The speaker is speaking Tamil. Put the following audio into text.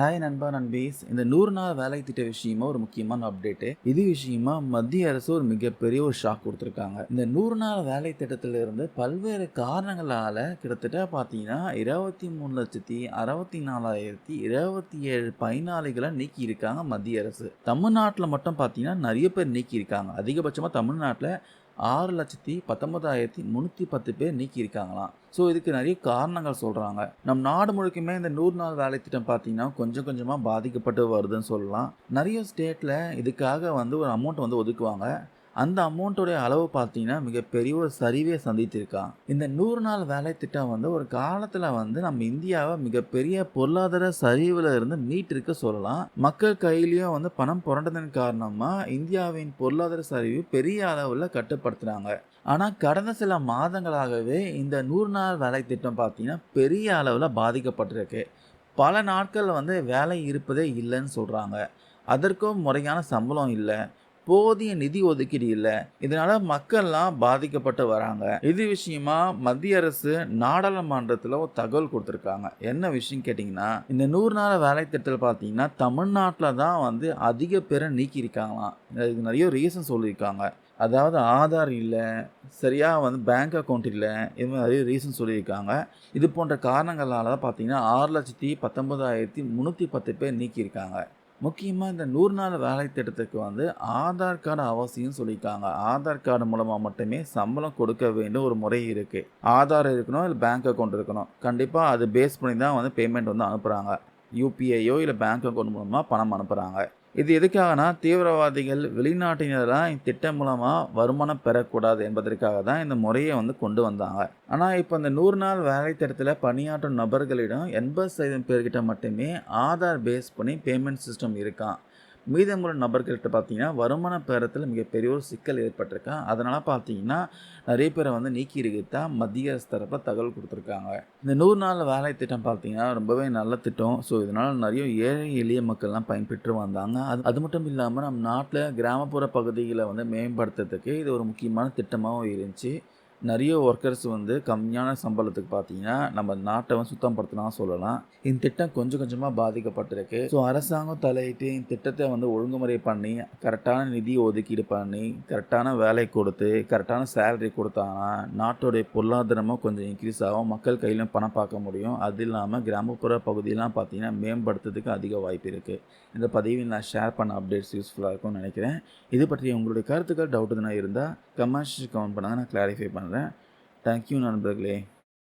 ஹாய் நண்பா நண்பீஸ். இந்த நூறு நாள் வேலை திட்ட விஷயமா ஒரு முக்கியமான அப்டேட்டு இது விஷயமா மத்திய அரசு ஒரு மிகப்பெரிய ஒரு ஷாக் கொடுத்துருக்காங்க. இந்த நூறு நாள் வேலை திட்டத்துல இருந்து பல்வேறு காரணங்களால கிட்டத்தட்ட பார்த்தீங்கன்னா இருபத்தி மூணு லட்சத்தி அறுபத்தி நாலாயிரத்தி இருபத்தி ஏழு பயனாளிகளை நீக்கி இருக்காங்க மத்திய அரசு. தமிழ்நாட்டில் மட்டும் பார்த்தீங்கன்னா நிறைய பேர் நீக்கி இருக்காங்க. அதிகபட்சமாக தமிழ்நாட்டில் ஆறு லட்சத்தி பத்தொன்பதாயிரத்தி முந்நூற்றி பத்து பேர் நீக்கியிருக்காங்களாம். ஸோ இதுக்கு நிறைய காரணங்கள் சொல்கிறாங்க நம் நாடு முழுக்குமே இந்த நூறு நாள் வேலை திட்டம் பார்த்தீங்கன்னா கொஞ்சம் கொஞ்சமாக பாதிக்கப்பட்டு வருதுன்னு சொல்லலாம். நிறைய ஸ்டேட்டில் இதுக்காக வந்து ஒரு அமௌண்ட் வந்து ஒதுக்குவாங்க. அந்த அமௌண்ட்டோடைய அளவு பார்த்தீங்கன்னா மிகப்பெரிய ஒரு சரிவே சந்தித்திருக்கான் இந்த நூறு நாள் வேலை திட்டம் வந்து ஒரு காலத்தில் வந்து நம்ம இந்தியாவை மிகப்பெரிய பொருளாதார சரிவில் இருந்து மீட்டிருக்க சொல்லலாம். மக்கள் கையிலையும் வந்து பணம் புரண்டதன் காரணமாக இந்தியாவின் பொருளாதார சரிவு பெரிய அளவில் கட்டுப்படுத்துனாங்க ஆனால் கடந்த சில மாதங்களாகவே இந்த நூறு நாள் வேலை திட்டம் பார்த்தீங்கன்னா பெரிய அளவில் பாதிக்கப்பட்டிருக்கு. பல நாட்கள் வந்து வேலை இருப்பதே இல்லைன்னு சொல்கிறாங்க அதற்கும் முறையான சம்பளம் இல்லை. போதிய நிதி ஒதுக்கீடு இல்லை இதனால மக்கள்லாம் பாதிக்கப்பட்டு வராங்க. இது விஷயமா மத்திய அரசு நாடாளுமன்றத்தில் ஒரு தகவல் கொடுத்துருக்காங்க. என்ன விஷயம் கேட்டிங்கன்னா இந்த நூறு நாள் வேலை திட்டத்தில் பார்த்தீங்கன்னா தமிழ்நாட்டில் தான் வந்து அதிக பேரை நீக்கியிருக்காங்களாம். இதுக்கு நிறைய ரீசன் சொல்லியிருக்காங்க. அதாவது ஆதார் இல்லை சரியாக வந்து பேங்க் அக்கௌண்ட் இல்லை இது மாதிரி நிறைய ரீசன் சொல்லியிருக்காங்க. இது போன்ற காரணங்களால் தான் பார்த்தீங்கன்னா ஆறு லட்சத்தி பத்தொன்பதாயிரத்தி முந்நூற்றி பத்து பேர் நீக்கியிருக்காங்க. முக்கியமாக இந்த நூறு நாள் வேலை திட்டத்துக்கு வந்து ஆதார் கார்டு அவசியம் சொல்லியிருக்காங்க. ஆதார் கார்டு மூலமாக மட்டுமே சம்பளம் கொடுக்க வேண்டிய ஒரு முறை இருக்குது ஆதார் இருக்கணும் இல்லை பேங்க் அக்கௌண்ட் இருக்கணும். கண்டிப்பாக அது பேஸ் பண்ணி தான் வந்து பேமெண்ட் வந்து அனுப்புகிறாங்க யூபிஐயோ இல்லை பேங்க் அக்கௌண்ட் மூலமாக பணம் அனுப்புகிறாங்க இது எதுக்காகனா? தீவிரவாதிகள் வெளிநாட்டினராக இத்திட்டம் மூலமாக வருமானம் பெறக்கூடாது என்பதற்காக தான் இந்த முறையை வந்து கொண்டு வந்தாங்க. ஆனால் இப்போ இந்த நூறு நாள் வேலை திட்டத்தில் பணியாற்றும் நபர்களிடம் எண்பது சதவீதம் பேர்கிட்ட மட்டுமே ஆதார் பேஸ் பண்ணி பேமெண்ட் சிஸ்டம் இருக்கான் மீதமுள்ள நபர்கள்ட்ட பார்த்தீங்கன்னா வருமான பெறத்தில் மிகப்பெரிய ஒரு சிக்கல் ஏற்பட்டிருக்கா? அதனால் பார்த்தீங்கன்னா நிறைய பேரை வந்து நீக்கி இருக்கிறதா மத்திய அரசு தரப்பில் தகவல் கொடுத்துருக்காங்க. இந்த நூறு நாள் வேலை திட்டம் பார்த்தீங்கன்னா ரொம்பவே நல்ல திட்டம். ஸோ இதனால் நிறைய ஏழை எளிய மக்கள்லாம் பயன்பெற்று வந்தாங்க. அது அது மட்டும் இல்லாமல் நம்ம நாட்டில் கிராமப்புற பகுதிகளை வந்து மேம்படுத்துறதுக்கு இது ஒரு முக்கியமான திட்டமாகவும் இருந்துச்சு. நிறைய ஒர்க்கர்ஸ் வந்து கம்மியான சம்பளத்துக்கு பார்த்தீங்கன்னா நம்ம நாட்டை வந்து சுத்தம் படுத்தினா சொல்லலாம். இந்த திட்டம் கொஞ்சம் கொஞ்சமாக பாதிக்கப்பட்டிருக்கு. ஸோ அரசாங்கம் தலையிட்டு இந்த திட்டத்தை வந்து ஒழுங்குமுறை பண்ணி கரெக்டான நிதி ஒதுக்கீடு பண்ணி கரெக்டான வேலை கொடுத்து கரெக்டான சேலரி கொடுத்தாங்கன்னா நாட்டோடைய பொருளாதாரமும் கொஞ்சம் இன்க்ரீஸ் ஆகும். மக்கள் கையிலும் பணம் பார்க்க முடியும். அது இல்லாமல் கிராமப்புற பகுதியெலாம் பார்த்தீங்கன்னா மேம்படுத்துறதுக்கு அதிக வாய்ப்பு இருக்குது இந்த பதிவில் நான் ஷேர் பண்ண அப்டேட்ஸ் யூஸ்ஃபுல்லாக இருக்கும்னு நினைக்கிறேன். இது பற்றி உங்களுடைய கருத்துக்கள் டவுட் எதுனா இருந்தால் கமர்ஷியல் கவுண்ட் பண்ணாங்க நான் கிளாரிஃபை பண்ணுறேன் தேங்க்யூ நண்பர்களே.